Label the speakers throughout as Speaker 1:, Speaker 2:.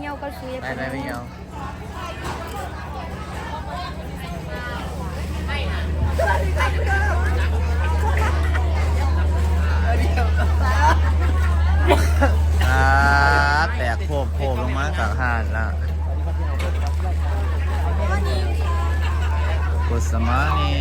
Speaker 1: เงาก็ซื้อ
Speaker 2: ไปไปไม่เอาอ่าแตกโผล่โผล่ลงมาจากหาดแล้วกุสมานี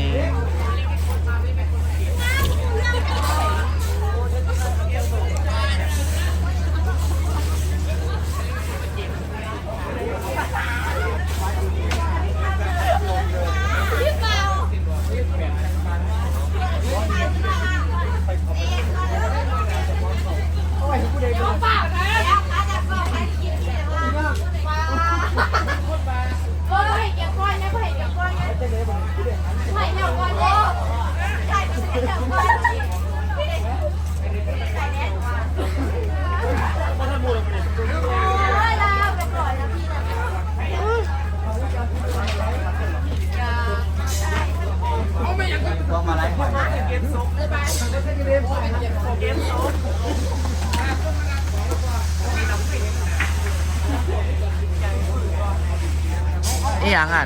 Speaker 2: อีหยังอะ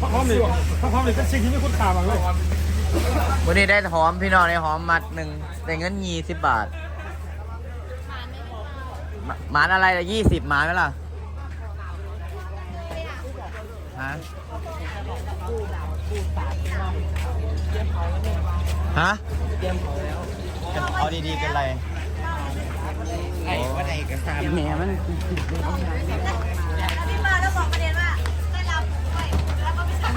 Speaker 3: พร้อมเลยพร้อมเลยเป็นสิ่งที่ไม่คุ้นค่ามากเลย
Speaker 2: วันนี้ได้หอมพี่น้องได้หอมมัดหนึ่งได้เงินยี่สิบบาทหมาหมานอะไรละยี่สิบหมานไหมล่ะฮะฮะเตรียมเขาแล้วเอาดีๆเป็นไร ไอ้ว่าไอ้กันตามแหนมัน
Speaker 1: พี่มาแล้วบอกประเด็นว่าได้รับไม่แล้วก็ไม่ทำ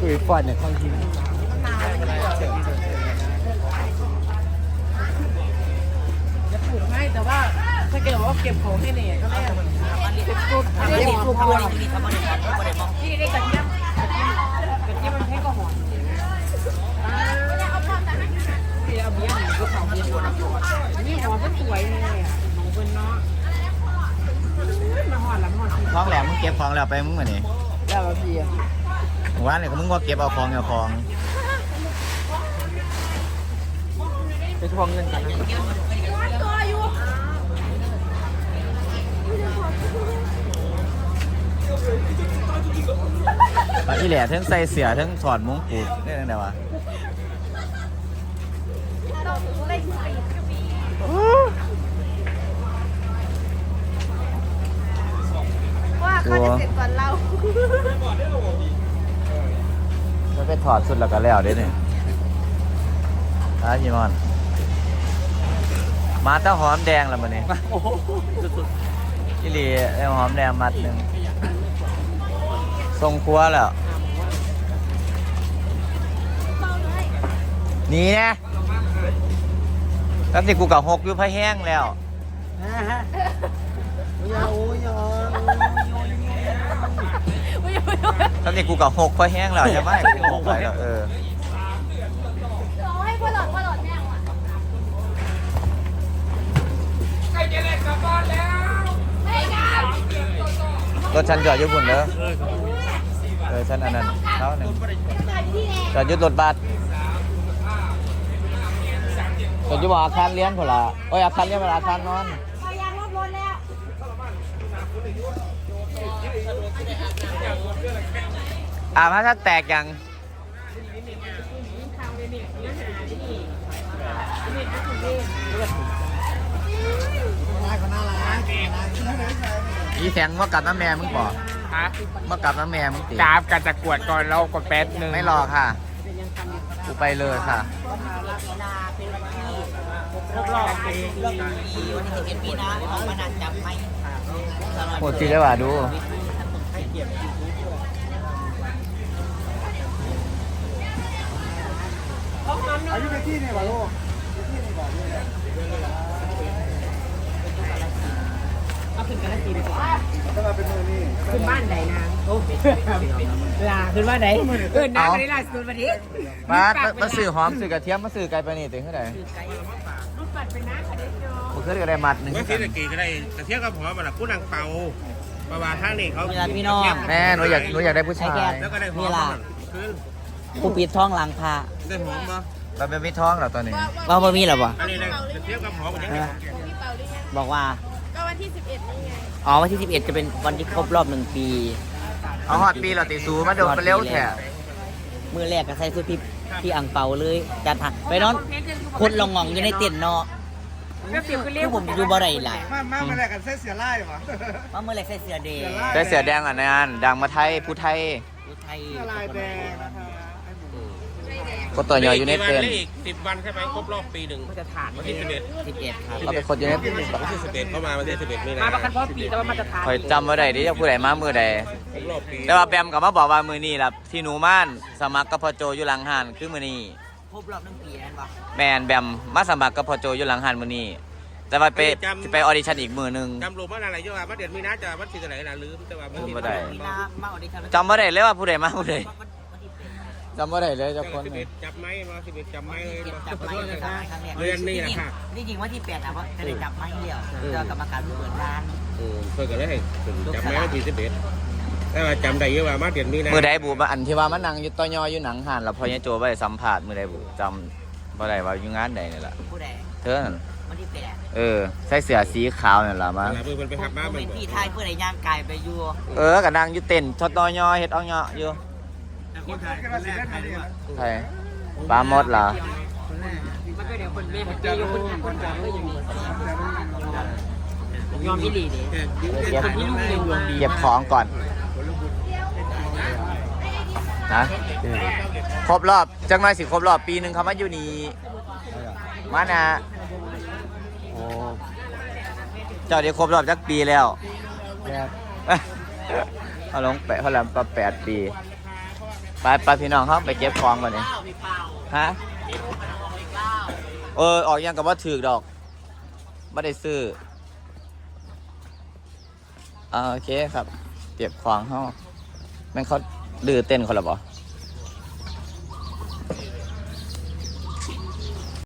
Speaker 2: คุยฟอดเนี่ยเข้าทีม
Speaker 4: ไม่แต่ว่าถ้าเกิดว่าเก็บของให้เนี่ยก็ได้เก็บปุ๊บทำให้ปุ๊บพอที่ได้กระเทียมกระเทียมกระเทียมมันแพงก็หอม เอาเบี้ยหนึ่งก็เขาเบี้ยมานี่หอมก็สวยเลยหนูเป็นเนาะมาหอดละหอด
Speaker 2: ท้องแหลมมึงเก็บของแล้วไปมึงมานี่
Speaker 4: แล้วเบี้ย
Speaker 2: ว่าเนี่ยมึงก็เก็บเอาของเอาของ
Speaker 4: ไปทวงเงินกันนะ
Speaker 2: มาที่แหล่ทั้งใส่เสือทั้งถอดมงกุฎได้ยังไงวะ
Speaker 1: ว่าเขาจะเสร็จก่อนเรา
Speaker 2: แล้วไปถอดสุดแล้วก็แล้วเด้เนี่ยร้านยีมอน มาเต้าหอมแดงแล้วมันนี่
Speaker 4: โอ้โหสุด
Speaker 2: ที่รีได้หอมแดงมัดหนึ่งทรงครัวแล้วหนี่นะ ตั้งแต่กูกับหกอยู่พะแห้งแล้ว
Speaker 4: ยาโอ้ยา
Speaker 2: ตอนนี้กูกับหกพอแห้งแล้วใช่ไหมกูหกไปแล้วเออ
Speaker 1: เราให้พ่อหลอดพ่อหลอดแม่งว่ะใกล้จะได้กลับบ้านแล้วไม่กัน
Speaker 2: รถฉันจอดอยุบุ่นเด้อเออฉันอันนั้นเท่าหนึ่ง
Speaker 1: จอดที่แอร์
Speaker 2: จอดอยุดรถบัส จอดอยุบอาคารเลี้ยงพนละโอ้ยอาคารเลี้ยงเป็นอาคารนอน
Speaker 1: พอยางรอบรถแล้ว
Speaker 2: อ่าพระถ้าแตกยังอีแสงว่ากลับน้ำแม่มึงบอก
Speaker 4: ฮะ
Speaker 2: เมื่อกลับน้ำแม่มึงตี
Speaker 4: จับกันจะกวดก่อนเรากดแป๊บหนึ่ง
Speaker 2: ไม่รอค่ะกูไปเลยค่ะ
Speaker 4: รอบปี
Speaker 2: โหดจริงเลยว่ะดู
Speaker 3: อายุเป็นที่นี่วะลูก
Speaker 4: เอาขึ้นกันละ ทีดีกว่า
Speaker 3: ถ้ามาเป็นมือนี่
Speaker 4: ขึ้นบ้านไหนนางโอ้ลาขึ้นบ้านไหนเออน้าวันนี้ลาสุดวันนี้
Speaker 2: มามาสื่อหอมสื่อกระเทียมมาสื่อไก่ปลานี่ถึงเท่าไหร่
Speaker 4: รูปปัดไปนะคดีเนาะ
Speaker 2: กูเคยได้มัดหนึ่ง
Speaker 5: เมื่อกี้ตะกี้ก็ได้แต่เทียวกับผมว่าแบบผู้นางเปาประมาณท่างนี่เขา
Speaker 6: เวลาพี่น้อง
Speaker 2: แม่หนูอยากหนูอยากได้ผู้ชาย
Speaker 5: แล้วก็ได้หอม
Speaker 6: นี่ล่ะ
Speaker 5: คือ
Speaker 6: ผู้ปิดท้องหลังพระ
Speaker 5: ได้หอมปะ
Speaker 2: เราเป็นมิตรท้องหรอตอนนี้
Speaker 6: ว่าบ่มีหรอบ่
Speaker 5: อันนี้นะจะเทียบกับหอม
Speaker 6: บอกว่า
Speaker 7: ก็วันที่ 11 นี่ไง
Speaker 6: อ๋อวันที่ 11 จะเป็นวันที่ครบรอบหนึ่งปี
Speaker 2: เอาฮอดปีเราติสูมาโดนไปเร็วแท้
Speaker 6: มือแรกก็ใส่สุดพี่พี่อังเปาเลยจัดหาไปนอนคนลองงองอยู่ในเต็นท์เนาะ
Speaker 4: ก็เปรียบคือเรีย
Speaker 6: คื
Speaker 4: ก
Speaker 6: อผมอยู่บ่ได้หลาย
Speaker 3: มามาเมื่อไรกันเส้นเสียไล่หรอ
Speaker 6: ว่ามือแรกใส่เสื้อแดง
Speaker 2: ได้เสือแดงอะนานดังมาไทยผู้ไทย
Speaker 6: ผู้ไทย
Speaker 3: ลายแดงนะคะ
Speaker 2: ก็ตัวยอยอยู่ในเต็น
Speaker 5: ห
Speaker 2: ท์
Speaker 5: ลือีกสิบวันใช่ไหมครบรอบปีหนึ่ง
Speaker 4: มันจะฐาน
Speaker 5: วันที่สิบเอ็ด
Speaker 6: 11ครับ
Speaker 2: เราเป็นคนอยู่ใน
Speaker 5: วันที่สิบเอ็ดเข้ามาวันที่สิบเอ็ดมีนา
Speaker 4: มาประกันพอปีแต่ว่ามันจะฐาน
Speaker 2: คอยจำว่าใดที่จะผู้ใดมามือใด
Speaker 5: ครบรอบปี
Speaker 2: แต่ว่าแบมกับมาบอกว่ามือนี้ล่ะที่หนูม่านสมัครกับพ่อโจอยู่หลังหันคือมือนี้
Speaker 6: ครบรอบหนึ่งปีนั่นบ่
Speaker 2: แมนแบมมาสมัครกับพ่อโจอยู่หลังหันมือนี้แต่ว่าไปสิไปออดิชั่นอีกมือหนึง
Speaker 5: จำรูปว่าอะไรเยอะว่ามาเดือนมีนาจะวันที่เท่าไหร่นะลืมแต่ว่ามัน
Speaker 2: ลืมบ่ได้
Speaker 6: มีนามาออดิชั่น
Speaker 2: จำว่าได้เลยว่าผู้ใดมาผู้ใด
Speaker 6: วันที่เป็น
Speaker 2: จำว่าได้เลยเจ้าคน
Speaker 5: สิบเอ็ดจับไม้มาสิบเอ็ดจับไม้เลย
Speaker 6: จับไม้ครั้งแรก
Speaker 5: เดือนนี้นะค่ะ
Speaker 6: นี่จริงว่าที่8อะเพราะจะได้จับไม้เดียวเจอกรรมการเปิดร้าน
Speaker 5: เออเพื่อนก็เลยให้จับไม้วันที่สิบเอ็ดแต่ว่าจำได้เยอะว่ามาเดือนมีนา
Speaker 2: มือใดบูมาอันที่ว่ามันนั่งอยู่ต่อยออยู่หนังหันแล้วพอยายโจไปสัมผัสมือใดบูจำบ่ได้ว่าอยู่งานใดนี่ล่ะ
Speaker 6: ผู้ใด
Speaker 2: เธอนั่น
Speaker 6: วันที่8
Speaker 2: เออใส่เสื้อสีขาวนี่ล่ะมา
Speaker 5: เวลาเพื่อนไปหักบ้าน
Speaker 6: ผม
Speaker 5: มัน
Speaker 6: เป็นพี่ทายเพื่อได้ย่างกายไปอยู่
Speaker 2: เออก็นั่งอยู่เต็นท์ชดต่อยอเฮ็ดเอาเงาะอยู่
Speaker 3: คนถ่ายกันมาสิเล่นมาดิ
Speaker 2: ใช่ปลาหมดเหรอ
Speaker 4: มันก็เดี๋ยวคนเมย์มันจะยกคนคนกลางก็อยู่ยอมพี่ลีดิ
Speaker 2: เก็บ
Speaker 4: คนที่ลูกเร็วมา
Speaker 2: เก็บของก่อนนะครบรอบจังไรสิครบรอบปีหนึ่งคำว่าอยู่นี่มานะโอ้เจ้าเดี๋ยวครบรอบจักปีแล้วเขาลงแปะเขาลำประแปดปี ไปไปพี่น้องเขาไปเก็บของก่อนนี่ฮะเออออกยังกับว่าถือดอกไม่ได้ซื้ออ่าโอเคครับ เก็บของเขาแม่งเขาดื้อเต้นคนละบ่